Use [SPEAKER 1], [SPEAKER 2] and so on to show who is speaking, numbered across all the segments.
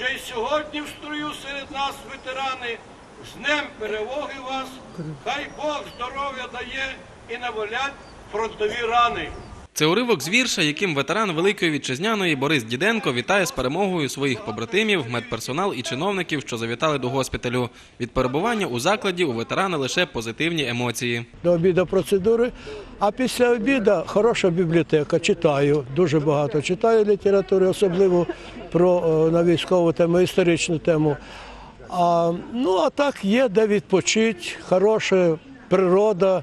[SPEAKER 1] що й сьогодні в строю серед нас ветерани. З днем перемоги вас, хай Бог здоров'я дає і навалять фронтові рани.
[SPEAKER 2] Це уривок з вірша, яким ветеран Великої Вітчизняної Борис Діденко вітає з перемогою своїх побратимів, медперсонал і чиновників, що завітали до госпіталю. Від перебування у закладі у ветерана лише позитивні емоції.
[SPEAKER 3] до обіду процедури. А після обіду хороша бібліотека. Читаю дуже багато. Читаю літератури, особливо про е, на військову тему, історичну тему. А, ну а так є де відпочити, хороша природа,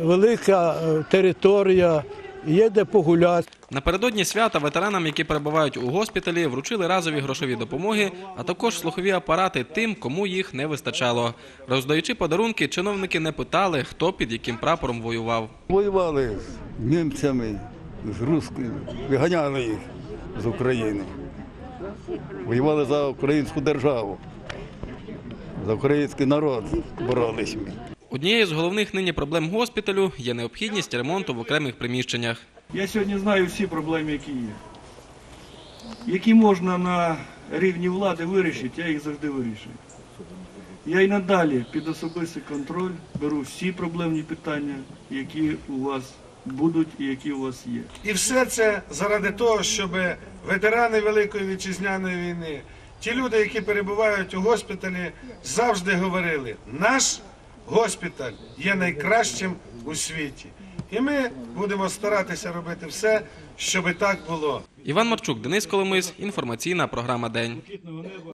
[SPEAKER 3] велика е, територія, є де погуляти.
[SPEAKER 2] Напередодні свята ветеранам, які перебувають у госпіталі, вручили разові грошові допомоги, а також слухові апарати тим, кому їх не вистачало. Роздаючи подарунки, чиновники не питали, хто під яким прапором воював.
[SPEAKER 4] Воювали з німцями, з русскими, виганяли їх з України. Воювали за українську державу, за український народ боролись ми.
[SPEAKER 2] Однією з головних нині проблем госпіталю є необхідність ремонту в окремих приміщеннях.
[SPEAKER 5] Я сьогодні знаю всі проблеми, які є. Які можна на рівні влади вирішити, я їх завжди вирішую. Я й надалі під особистий контроль беру всі проблемні питання, які у вас будуть і які у вас є.
[SPEAKER 6] І все це заради того, щоб ветерани Великої вітчизняної війни, ті люди, які перебувають у госпіталі, завжди говорили, наш госпіталь є найкращим у світі. І ми будемо старатися робити все, щоб так було.
[SPEAKER 2] Іван Марчук, Денис Коломис, інформаційна програма День.